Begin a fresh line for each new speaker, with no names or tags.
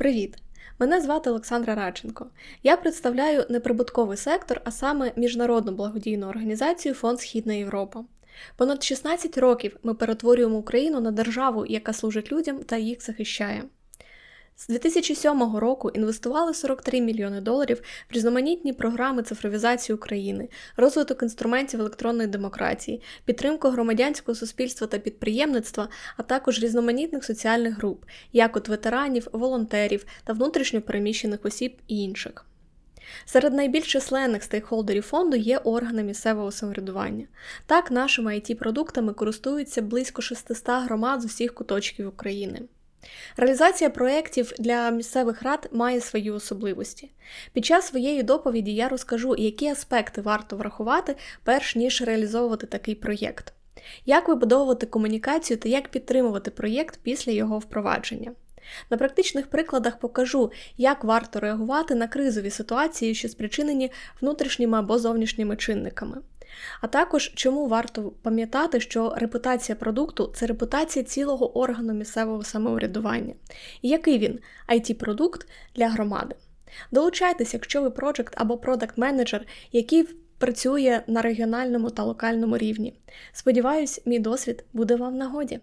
Привіт! Мене звати Олександра Радченко. Я представляю неприбутковий сектор, а саме міжнародну благодійну організацію Фонд Східна Європа. Понад 16 років ми перетворюємо Україну на державу, яка служить людям та їх захищає. З 2007 року інвестували 43 мільйони доларів в різноманітні програми цифровізації України, розвиток інструментів електронної демократії, підтримку громадянського суспільства та підприємництва, а також різноманітних соціальних груп, як от ветеранів, волонтерів та внутрішньо переміщених осіб і інших. Серед найбільш численних стейкхолдерів фонду є органи місцевого самоврядування. Так, нашими it продуктами користуються близько 600 громад з усіх куточків України. Реалізація проєктів для місцевих рад має свої особливості. Під час своєї доповіді я розкажу, які аспекти варто врахувати, перш ніж реалізовувати такий проєкт, як вибудовувати комунікацію та як підтримувати проєкт після його впровадження. На практичних прикладах покажу, як варто реагувати на кризові ситуації, що спричинені внутрішніми або зовнішніми чинниками. А також чому варто пам'ятати, що репутація продукту це репутація цілого органу місцевого самоврядування. І який він it продукт для громади. Долучайтеся, якщо ви проджект або продакт менеджер який працює на регіональному та локальному рівні. Сподіваюсь, мій досвід буде вам в нагоді.